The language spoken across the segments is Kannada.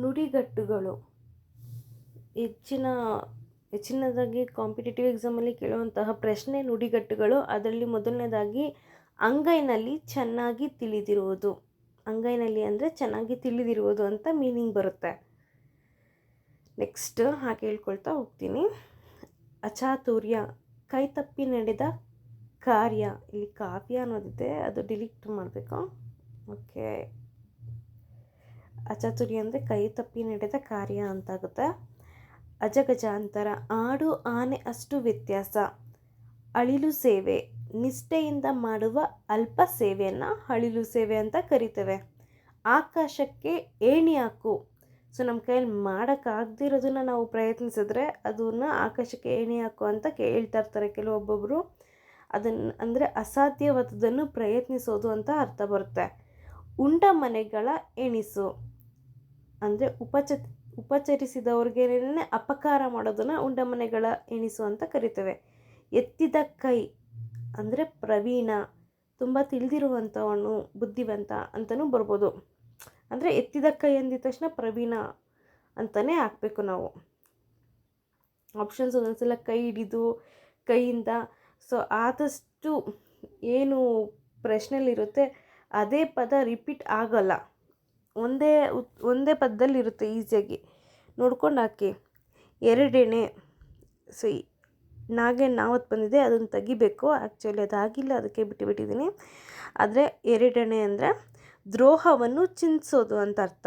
ನುಡಿಗಟ್ಟುಗಳು. ಹೆಚ್ಚಿನ, ಹೆಚ್ಚಿನದಾಗಿ ಕಾಂಪಿಟೇಟಿವ್ ಎಕ್ಸಾಮಲ್ಲಿ ಕೇಳುವಂತಹ ಪ್ರಶ್ನೆ ನುಡಿಗಟ್ಟುಗಳು, ಅದರಲ್ಲಿ ಮೊದಲನೇದಾಗಿ ಅಂಗೈನಲ್ಲಿ ಚೆನ್ನಾಗಿ ತಿಳಿದಿರುವುದು. ಅಂಗೈನಲ್ಲಿ ಅಂದರೆ ಚೆನ್ನಾಗಿ ತಿಳಿದಿರುವುದು ಅಂತ ಮೀನಿಂಗ್ ಬರುತ್ತೆ. ನೆಕ್ಸ್ಟ್ ಹಾಗೆ ಹೇಳ್ಕೊಳ್ತಾ ಹೋಗ್ತೀನಿ. ಅಚಾತುರ್ಯ ಕೈ ತಪ್ಪಿ ನಡೆದ ಕಾರ್ಯ. ಇಲ್ಲಿ ಕಾವ್ಯ ಅನ್ನೋದಿದೆ, ಅದು ಡಿಲೀಟ್ ಮಾಡಬೇಕು. ಓಕೆ ಅಚಾತುರ್ಯ ಅಂದರೆ ಕೈ ತಪ್ಪಿ ನಡೆದ ಕಾರ್ಯ ಅಂತಾಗುತ್ತೆ. ಅಜಗಜಾಂತರ, ಆಡು ಆನೆ ಅಷ್ಟು ವ್ಯತ್ಯಾಸ. ಅಳಿಲು ಸೇವೆ, ನಿಷ್ಠೆಯಿಂದ ಮಾಡುವ ಅಲ್ಪ ಸೇವೆಯನ್ನು ಅಳಿಲು ಸೇವೆ ಅಂತ ಕರಿತೇವೆ. ಆಕಾಶಕ್ಕೆ ಏಣಿ ಹಾಕು. ಸೊ ನಮ್ಮ ಕೈಯಲ್ಲಿ ಮಾಡೋಕ್ಕಾಗದಿರೋದನ್ನ ನಾವು ಪ್ರಯತ್ನಿಸಿದ್ರೆ ಅದನ್ನು ಆಕಾಶಕ್ಕೆ ಏಣಿ ಹಾಕು ಅಂತ ಕೇಳ್ತಾ ಇರ್ತಾರೆ ಕೆಲವೊಬ್ಬೊಬ್ಬರು ಅದನ್ನು ಅಂದರೆ ಅಸಾಧ್ಯವಾದದನ್ನು ಪ್ರಯತ್ನಿಸೋದು ಅಂತ ಅರ್ಥ ಬರುತ್ತೆ. ಉಂಡ ಮನೆಗಳ ಎಣಿಸು. ಅಂದರೆ ಉಪಚ, ಉಪಚರಿಸಿದವ್ರಿಗೇನೆ ಅಪಕಾರ ಮಾಡೋದನ್ನು ಉಂಡಮನೆಗಳ ಎಣಿಸು ಅಂತ ಕರಿತೇವೆ. ಎತ್ತಿದ ಕೈ ಅಂದರೆ ಪ್ರವೀಣ, ತುಂಬ ತಿಳಿದಿರುವಂಥವನು ಬುದ್ಧಿವಂತ ಅಂತಲೂ ಬರ್ಬೋದು. ಅಂದರೆ ಎತ್ತಿದ ಕೈ ಅಂದಿದ ತಕ್ಷಣ ಪ್ರವೀಣ ಅಂತಲೇ ಹಾಕಬೇಕು ನಾವು. ಆಪ್ಷನ್ಸ್ ಒಂದೊಂದ್ಸಲ ಕೈ ಹಿಡಿದು, ಕೈಯಿಂದ ಸೊ ಆದಷ್ಟು ಏನು ಪ್ರಶ್ನೆಯಲ್ಲಿರುತ್ತೆ ಅದೇ ಪದ ರಿಪೀಟ್ ಆಗಲ್ಲ. ಒಂದೇ ಒಂದೇ ಪದದಲ್ಲಿರುತ್ತೆ ಈಸಿಯಾಗಿ. ನೋಡ್ಕೊಂಡು ಹಾಕಿ. ಎರಡೆಣೆ ಸೊ, ನಾಗೆ ನಾವತ್ತು ಬಂದಿದೆ, ಅದನ್ನು ತೆಗಿಬೇಕು. ಆ್ಯಕ್ಚುಲಿ ಅದಾಗಿಲ್ಲ ಅದಕ್ಕೆ ಬಿಟ್ಟುಬಿಟ್ಟಿದ್ದೀನಿ ಆದರೆ ಎರಡೆಣೆ ಅಂದರೆ ದ್ರೋಹವನ್ನು ಚಿಂತಿಸೋದು ಅಂತ ಅರ್ಥ.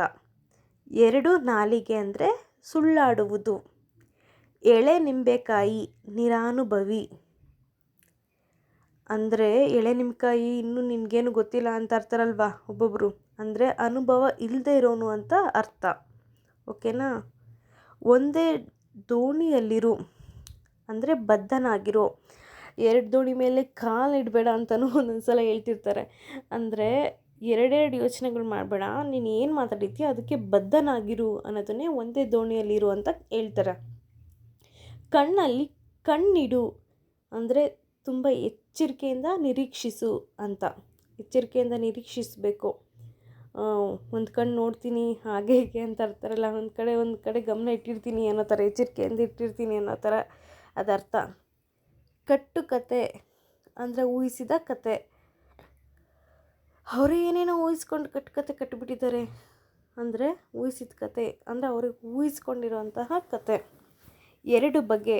ಎರಡು ನಾಲಿಗೆ ಅಂದರೆ ಸುಳ್ಳಾಡುವುದು. ಎಳೆ ನಿಂಬೆಕಾಯಿ, ನಿರಾನುಭವಿ. ಅಂದರೆ ಎಳೆ ನಿಂಬೆಕಾಯಿ ಇನ್ನೂ ನಿನಗೇನು ಗೊತ್ತಿಲ್ಲ ಅಂತ ಅರ್ಥರಲ್ವಾ ಒಬ್ಬೊಬ್ಬರು ಅಂದರೆ ಅನುಭವ ಇಲ್ಲದೆ ಇರೋನು ಅಂತ ಅರ್ಥ. ಓಕೆನಾ? ಒಂದೇ ದೋಣಿಯಲ್ಲಿರು, ಅಂದರೆ ಬದ್ಧನಾಗಿರೋ. ಎರಡು ದೋಣಿ ಮೇಲೆ ಕಾಲು ಇಡಬೇಡ ಅಂತಲೂ ಒಂದೊಂದು ಸಲ ಹೇಳ್ತಿರ್ತಾರೆ. ಅಂದರೆ ಎರಡೆರಡು ಯೋಚನೆಗಳು ಮಾಡಬೇಡ, ನೀನು ಏನು ಮಾತಾಡಿದ್ಯೋ ಅದಕ್ಕೆ ಬದ್ಧನಾಗಿರು ಅನ್ನೋದನ್ನೇ ಒಂದೇ ದೋಣಿಯಲ್ಲಿರು ಅಂತ ಹೇಳ್ತಾರೆ. ಕಣ್ಣಲ್ಲಿ ಕಣ್ಣಿಡು, ಅಂದರೆ ತುಂಬ ಎಚ್ಚರಿಕೆಯಿಂದ ನಿರೀಕ್ಷಿಸು ಅಂತ. ಎಚ್ಚರಿಕೆಯಿಂದ ನಿರೀಕ್ಷಿಸಬೇಕು. ಒಂದು ಕಣ್ಣು ನೋಡ್ತೀನಿ, ಹಾಗೆ ಹೀಗೆ ಅಂತ ಇರ್ತಾರಲ್ಲ ಒಂದು ಕಡೆ ಒಂದು ಕಡೆ ಗಮನ ಇಟ್ಟಿರ್ತೀನಿ ಅನ್ನೋ ಥರ ಎಚ್ಚರಿಕೆಯಿಂದ ಇಟ್ಟಿರ್ತೀನಿ ಅನ್ನೋ ಥರ ಅದರ್ಥ ಕಟ್ಟು ಕತೆ ಅಂದರೆ ಊಹಿಸಿದ ಕತೆ. ಅವರೇ ಏನೇನೋ ಊಹಿಸ್ಕೊಂಡು ಕಟ್ಟು ಕತೆ ಕಟ್ಟಿಬಿಟ್ಟಿದ್ದಾರೆ ಅಂದರೆ ಊಹಿಸಿದ ಕತೆ, ಅಂದರೆ ಅವ್ರಿಗೆ ಊಹಿಸ್ಕೊಂಡಿರುವಂತಹ ಕತೆ. ಎರಡು ಬಗೆ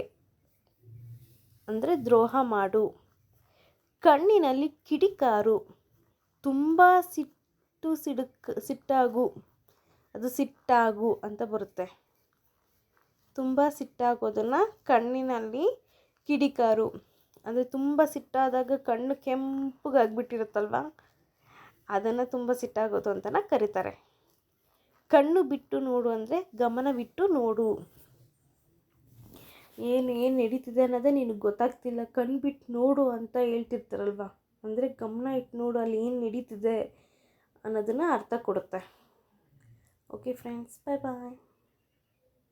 ಅಂದರೆ ದ್ರೋಹ ಮಾಡು. ಕಣ್ಣಿನಲ್ಲಿ ಕಿಡಿಕಾರು, ತುಂಬ ಸಿಟ್ಟು ಸಿಡುಕ್, ಸಿಟ್ಟಾಗು, ಅದು ಸಿಟ್ಟಾಗು ಅಂತ ಬರುತ್ತೆ. ತುಂಬ ಸಿಟ್ಟಾಗೋದನ್ನು ಕಣ್ಣಿನಲ್ಲಿ ಕಿಡಿಕಾರು. ಅಂದರೆ ತುಂಬ ಸಿಟ್ಟಾದಾಗ ಕಣ್ಣು ಕೆಂಪಗಾಗ್ಬಿಟ್ಟಿರುತ್ತಲ್ವ? ಅದನ್ನು ತುಂಬ ಸಿಟ್ಟಾಗೋದು ಅಂತಲೇ ಕರೀತಾರೆ. ಕಣ್ಣು ಬಿಟ್ಟು ನೋಡು ಅಂದರೆ ಗಮನವಿಟ್ಟು ನೋಡು. ಏನು ಏನು ನಡೀತಿದೆ ಅನ್ನೋದೇ ನಿನಗೆ ಗೊತ್ತಾಗ್ತಿಲ್ಲ. ಕಣ್ಣು ಬಿಟ್ಟು ನೋಡು ಅಂತ ಹೇಳ್ತಿರ್ತಾರಲ್ವ? ಅಂದರೆ ಗಮನ ಇಟ್ಟು ನೋಡು, ಅಲ್ಲಿ ಏನು ನಡೀತಿದೆ? ಅನ್ನೋದನ್ನು ಅರ್ಥ ಕೊಡುತ್ತೆ. ಓಕೆ ಫ್ರೆಂಡ್ಸ್ ಬಾಯ್ ಬಾಯ್